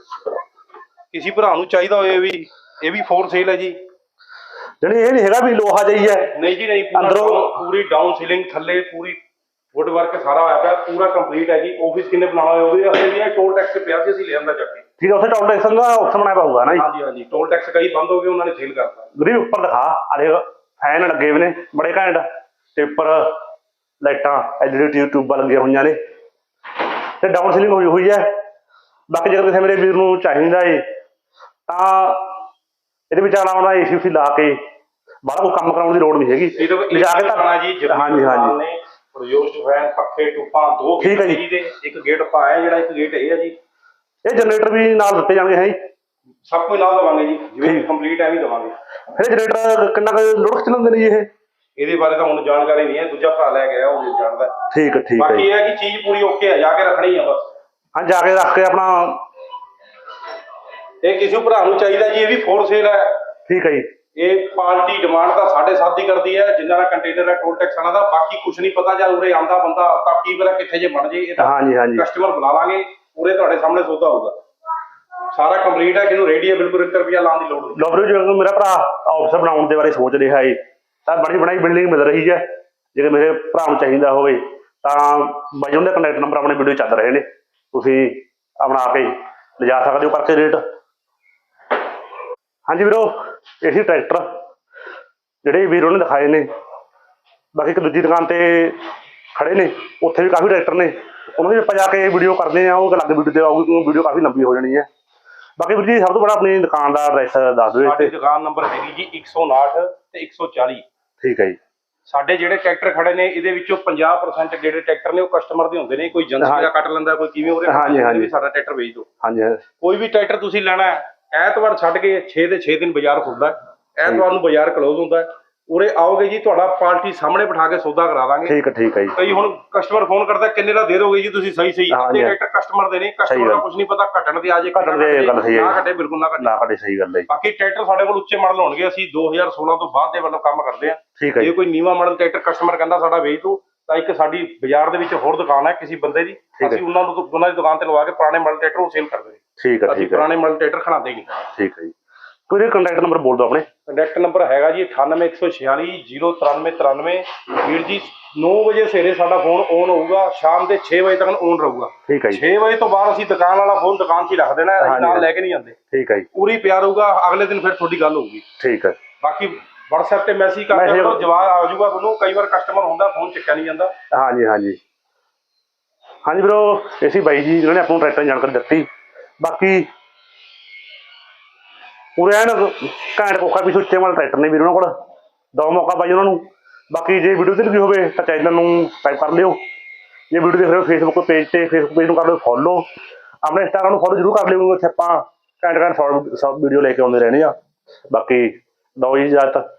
ਕਿਸੇ ਭਰਾ ਨੂੰ ਚਾਹੀਦਾ ਹੋਏ ਵੀ ਇਹ ਵੀ ਫੋਰ ਸੇਲ ਹੈ ਜੀ। ਜਾਣੀ ਇਹ ਨਹੀਂ ਹੈਗਾ ਵੀ ਲੋਹਾ ਜਾਈ ਹੈ ਨਹੀਂ ਜੀ ਨਹੀਂ ਅੰਦਰੋਂ- ਪੂਰੀ ਡਾਊਨ ਸੀਲਿੰਗ ਥੱਲੇ ਪੂਰੀ ਵੁੱਡ ਵਰਕ ਸਾਰਾ ਹੋਇਆ ਪਿਆ ਪੂਰਾ ਕੰਪਲੀਟ ਹੈ ਜੀ। ਆਫਿਸ ਕਿੰਨੇ ਬਣਾਉਣਾ ਹੋਇਆ ਉਹਦੇ ਵਾਸਤੇ ਵੀ ਇਹ ਟੋਲ ਟੈਕਸ ਪਿਆ ਸੀ ਅਸੀਂ ਲੈ ਆਂਦਾ ਚੱਕ ਕੇ। ਠੀਕ ਹੈ ਉੱਥੇ ਟੌਲ ਟੈਕਸ ਦਾ ਆਪਸ਼ਨ ਬਣਾਇਆ ਪਊਗਾ ਨਾ ਜੀ। ਹਾਂਜੀ ਹਾਂਜੀ ਟੋਲ ਟੈਕਸ ਕਈ ਬੰਦ ਹੋ ਗਏ ਉਹਨਾਂ ਨੇ ਸੇਲ ਕਰਤਾ। ਗਰੀ ਉੱਪਰ ਦਿਖਾ ਆ ਦੇਖ ਫੈਨ ਲੱਗੇ ਹੋਏ ਨੇ ਬੜੇ ਘੈਂਟ। ਤੇ ਉੱਪਰ ਲਾਈਟਾਂ ਐਲਈਡੀ ਟਿਊਬਾਂ ਲੱਗੀਆਂ ਹੋਈਆਂ ਨੇ। ਤੇ ਡਾਊਨ ਸੀਲਿੰਗ ਹੋਈ ਹੋਈ ਹੈ। ਬਾਕੀ ਜੇਕਰ ਕਿਸੇ ਮੇਰੇ ਵੀਰ ਨੂੰ ਚਾਹੀਦਾ ਏ ਤਾਂ ਇਹਦੇ ਵਿੱਚ ਆਣਾ ਆਉਣਾ ਏਸੀ ਉਸੀ ਲਾ ਕੇ ਬਾਹਰ ਕੋਈ ਕੰਮ ਕਰਾਉਣ ਦੀ ਲੋੜ ਨਹੀਂ ਹੈਗੀ। ਲਿਜਾ ਕੇ ਕਰਨਾ ਜੀ ਤਾਂ ਹਾਂਜੀ ਹਾਂਜੀ। ਨੇ ਪ੍ਰਯੋਗਸ਼ ਫੈਨ ਪੱਖੇ ਟੁੱਪਾਂ ਦੋ ਠੀਕ ਹੈ ਗੇਟ ਜੀ। ਇੱਕ ਗੇਟ ਪਾਇਆ ਜਿਹੜਾ ਇੱਕ ਗੇਟ ਇਹ ਹੈ ਜੀ। ਇਹ ਜਨਰੇਟਰ ਵੀ ਨਾਲ ਦਿੱਤੇ ਜਾਣਗੇ ਹੈ ਜੀ? ਸਭ ਕੁਝ ਨਾਲ ਦਵਾਂਗੇ ਜੀ ਜਿਵੇਂ। ਕੰਪਲੀਟ ਐਵੇਂ ਦਵਾਂਗੇ। ਇਹ ਜਨਰੇਟਰ ਕਿੰਨਾ ਕੁ ਲੋਡ ਚਲਾਉਂਦੇ ਨੇ ਜੀ ਇਹ? ਇਹਦੇ ਬਾਰੇ ਤਾਂ ਹੁਣ ਜਾਣਕਾਰੀ ਨਹੀਂ ਹੈ ਦੂਜਾ ਭਰਾ ਲੈ ਗਿਆ ਉਹ ਜਾਣਦਾ। ਠੀਕ ਹੈ ਠੀਕ ਹੈ ਬਾਕੀ ਜੀ। ਇਹ ਹੈ ਕਿ ਚੀਜ਼ ਪੂਰੀ ਓਕੇ ਹੈ ਜਾ ਕੇ ਰੱਖਣੀ ਆ ਬਸ। ਹਾਂ ਜਾ ਕੇ ਰੱਖ ਕੇ ਆਪਣਾ ਇਹ ਕਿਸੇ ਭਰਾ ਨੂੰ ਚਾਹੀਦਾ ਜੀ ਇਹ ਵੀ ਫੋਰ ਸੇਲ ਹੈ। ਠੀਕ ਹੈ ਜੀ। ਇਹ ਪਾਰਟੀ ਡਿਮਾਂਡ ਤਾਂ 7.5 ਦੀ ਕਰਦੀ ਹੈ ਜਿੰਨਾ ਦਾ ਕੰਟੇਨਰ ਹੈ ਟੋਲ ਟੈਕਸ ਆਣਾ ਦਾ ਬਾਕੀ ਕੁਝ ਨਹੀਂ ਪਤਾ ਜਦ ਉਰੇ ਆਂਦਾ ਬੰਦਾ ਤਾਂ ਕੀ ਪਤਾ ਕਿੱਥੇ ਜੇ ਬਣ ਜੇ ਇਹ ਤਾਂ ਹਾਂਜੀ ਹਾਂਜੀ। ਕਸਟਮਰ ਬੁਲਾ ਲਾਂਗੇ। ਉਰੇ ਤੁਹਾਡੇ ਸਾਹਮਣੇ ਸੌਦਾ ਹੋਊਗਾ। ਸਾਰਾ ਕੰਪਲੀਟ ਹੈ ਕਿਨੂੰ ਰੈਡੀ ਹੈ, ਬਿਲਕੁਲ 1 ਰੁਪਿਆ ਲਾਉਣ ਦੀ ਲੋੜ ਨਹੀਂ। ਲੋਬਰੀ ਜਦੋਂ ਮੇਰਾ ਭਰਾ ਆਫਿਸ ਬਣਾਉਣ ਦੇ ਬਾਰੇ ਸੋਚ ਰਿਹਾ ਏ, ਤਾਂ ਬੜੀ ਬਣਾਈ ਬਿਲਡਿੰਗ ਮਿਲ ਰਹੀ ਹੈ। ਜੇ ਮੇਰੇ ਭਰਾ ਨੂੰ ਚਾਹੀਦਾ ਹੋਵੇ, ਤਾਂ ਬਾਈ ਉਹਦੇ ਕੰਟੈਕਟ ਨੰਬਰ ਆਪਣੇ ਵੀਡੀਓ ਚੱਲ ਰਹੇ ਨੇ। ਤੁਸੀਂ ਆਪਣਾ ਆ ਲਿਜਾ ਸਕਦੇ ਹੋ ਕਰਕੇ ਰੇਟ ਹਾਂਜੀ ਵੀਰੋ, ਇਹ ਸੀ ਟਰੈਕਟਰ ਜਿਹੜੇ ਵੀਰੋ ਨੇ ਦਿਖਾਏ ਨੇ। ਬਾਕੀ ਇੱਕ ਦੂਜੀ ਦੁਕਾਨ ਤੇ ਖੜੇ ਨੇ, ਉੱਥੇ ਵੀ ਕਾਫੀ ਟਰੈਕਟਰ ਨੇ। ਉਹਨਾਂ ਦੀ ਆਪਾਂ ਜਾ ਕੇ ਵੀਡੀਓ ਕਰਦੇ ਆ ਉਹ ਅਲੱਗ ਵੀਡੀਓ ਤੇ ਆਊਗੀ ਕਿਉਂਕਿ ਵੀਡੀਓ ਕਾਫੀ ਲੰਬੀ ਹੋ ਜਾਣੀ ਹੈ। ਬਾਕੀ ਵੀਰ ਜੀ ਸਭ ਤੋਂ ਬੜਾ ਆਪਣੀ ਦੁਕਾਨ ਦਾ ਐਡਰੈਸ ਦੱਸ ਦਿਓ ਸਾਡੀ ਦੁਕਾਨ ਨੰਬਰ ਹੈਗੀ ਜੀ 159 ਤੇ 140 ਠੀਕ ਹੈ ਜੀ। ਸਾਡੇ ਜਿਹੜੇ ਟਰੈਕਟਰ ਖੜੇ ਨੇ ਇਹਦੇ ਵਿੱਚੋਂ 50% ਜਿਹੜੇ ਟਰੈਕਟਰ ਨੇ ਉਹ ਕਸਟਮਰ ਦੇ ਹੁੰਦੇ ਨੇ। ਕੋਈ ਹਾਂ। ਦਾ ਕੱਟ ਲੈਂਦਾ ਕੋਈ ਕਿਵੇਂ ਉਹਦੇ ਹਾਂਜੀ, ਹਾਂਜੀ। ਵੀ ਸਾਡਾ ਟਰੈਕਟਰ ਵੇਚ ਦਿਓ। ਹਾਂਜੀ ਹਾਂ, ਕੋਈ ਵੀ ਟਰੈਕਟਰ ਤੁਸੀਂ ਲੈਣਾ ਹੈ ਐਤਵਾਰ ਛੱਡ ਕੇ 6 ਦੇ 6 ਦਿਨ ਬਾਜ਼ਾਰ ਖੁੱਲਦਾ ਐਤਵਾਰ ਨੂੰ ਬਾਜ਼ਾਰ ਕਲੋਜ਼ ਹੁੰਦਾ ਹੈ। ਉਰੇ ਆਓਗੇ ਜੀ ਤੁਹਾਡਾ ਪਾਰਟੀ ਸਾਹਮਣੇ ਬਿਠਾ ਕੇ ਸੌਦਾ ਕਰਾ ਦਾਂਗੇ। ਠੀਕ ਹੈ ਠੀਕ ਹੈ ਜੀ। ਕਈ ਹੁਣ ਕਸਟਮਰ ਫੋਨ ਕਰਦਾ ਕਿੰਨੇ ਦਾ ਦੇ ਦੋਗੇ ਜੀ ਤੁਸੀਂ ਸਹੀ ਸਹੀ। ਹਾਂਜੀ। ਟਰੈਕਟਰ ਕਸਟਮਰ ਦੇ ਨੇ ਕਸਟਮਰ ਦਾ। ਕੁਝ ਨਹੀਂ ਪਤਾ ਘਟਣ ਦੇ ਆ ਜੇ ਘਟਣ ਦੇ ਗੱਲ ਸਹੀ ਹੈ ਨਾ। ਘਟੇ ਬਿਲਕੁਲ ਨਾ ਘਟੇ। ਨਾ ਤੁਹਾਡੀ ਸਹੀ ਗੱਲ ਹੈ ਜੀ। ਬਾਕੀ ਟਰੈਕਟਰ ਸਾਡੇ ਕੋਲ ਉੱਚੇ ਮਾਡਲ ਹੋਣਗੇ ਅਸੀਂ 2016 ਤੋਂ ਬਾਅਦ ਦੇ ਵੱਲੋਂ ਕੰਮ ਕਰਦੇ ਹਾਂ। ਠੀਕ ਹੈ ਜੇ ਕੋਈ ਨੀਵਾ ਮਾਡਲ ਟਰੈਕਟਰ ਕਸਟਮਰ ਕਹਿੰਦਾ ਸਾਡਾ ਵੇਚ ਦੋ ਤਾਂ ਇੱਕ ਸਾਡੀ ਬਾਜ਼ਾਰ ਦੇ ਵਿੱਚ ਹੋਰ ਦੁਕਾਨ ਹੈ ਕਿਸੇ ਬੰਦੇ ਦੀ। ਅਸੀਂ ਉਹਨਾਂ ਨੂੰ ਉਹਨਾਂ ਦੀ ਦੁਕਾਨ ਤੇ ਲਵਾ ਕੇ ਪੁਰਾਣੇ ਮਾਡਲ ਟਰੈਕਟਰ ਨੂੰ ਸੇਲ ਕਰਦੇ ਹਾਂ ਠੀਕ ਹੈ ਠੀਕ ਹੈ। ਪੁਰਾਣੇ ਮਾਡਲ ਟਰੈਕਟਰ ਖੜਾਉਂਦੇ ਨਹੀਂ। ਠੀਕ ਹੈ ਜੀ। ਕੋਈ ਕੰਟੈਕਟ ਨੰਬਰ ਬੋਲ ਦਿਓ ਆਪਣੇ। ਕੰਟੈਕਟ ਨੰਬਰ ਹੈਗਾ ਜੀ 9816609393 ਵੀਰ ਜੀ 9 ਵਜੇ ਸਵੇਰੇ ਸਾਡਾ ਫੋਨ ਔਨ ਹੋਊਗਾ ਸ਼ਾਮ ਦੇ 6 ਵਜੇ ਤੱਕ ਔਨ ਰਹੂਗਾ। ਠੀਕ ਹੈ ਜੀ। 6 ਵਜੇ ਤੋਂ ਬਾਅਦ ਅਸੀਂ ਦੁਕਾਨ ਵਾਲਾ ਫੋਨ ਦੁਕਾਨ 'ਚ ਹੀ ਰੱਖ ਦੇਣਾ ਅਸੀਂ ਨਾਲ। ਲੈ ਕੇ ਨਹੀਂ ਜਾਂਦੇ। ਠੀਕ ਹੈ ਜੀ। ਪੂਰੀ ਪਿਆ ਰਹੂਗਾ ਅਗਲੇ ਦਿਨ ਫਿਰ ਤੁਹਾਡੀ ਗੱਲ ਹੋਊਗੀ। ਠੀਕ ਹੈ ਬਾਕੀ WhatsApp ਤੇ ਮੈਸੇਜ Message- ਰਹੋ ਜਵਾਬ ਆ ਜਾਊਗਾ ਤੁਹਾਨੂੰ ਕਈ ਵਾਰ ਕਸਟਮਰ ਹੁੰਦਾ ਫੋਨ ਚੱਕਿਆ ਨਹੀਂ ਜਾਂਦਾ। ਹਾਂਜੀ ਹਾਂਜੀ। ਹਾਂਜੀ ਵੀਰੋ ਇਹ ਸੀ ਬਾਈ ਜੀ ਜਿਹਨਾਂ ਨੇ ਆਪਾਂ ਨੂੰ ਟਰੈਕਟਰ ਜਾਣਕਾਰੀ ਦਿੱਤੀ। ਬਾਕੀ ਪੂਰੇ ਐਨ ਘੈਂਟ ਕੋਖਾ ਵੀ ਸੁੱਚੇ ਵਾਲੇ ਟਰੈਕਟਰ ਨੇ ਵੀਰ ਉਹਨਾਂ ਕੋਲ। ਦੋ ਮੌਕਾ ਬਾਈ ਉਹਨਾਂ ਨੂੰ। ਬਾਕੀ ਜੇ ਵੀਡੀਓ ਤੇ ਲੱਗੀ ਹੋਵੇ ਤਾਂ ਚੈਨਲ ਨੂੰ ਸਬਸਕ੍ਰਾਈਬ ਕਰ ਲਿਓ। ਜੇ ਵੀਡੀਓ ਦੇਖ ਰਹੇ ਹੋ ਫੇਸਬੁੱਕ ਪੇਜ ਤੇ ਫੇਸਬੁੱਕ ਪੇਜ ਨੂੰ ਕਰ ਲਿਓ ਫੋਲੋ ਆਪਣੇ ਇੰਸਟਾਗ੍ਰਾਮ ਨੂੰ ਫੋਲੋ ਜ਼ਰੂਰ ਕਰ ਲਿਓ ਉੱਥੇ ਆਪਾਂ ਘੈਂਟ ਘੈਂਟ ਸ਼ਾਰਟ ਵੀਡੀਓ ਲੈ ਕੇ ਆਉਂਦੇ ਰਹਿੰਦੇ ਆ। ਬਾਕੀ ਦੋ ਜੀ ਇਜਾਜ਼ਤ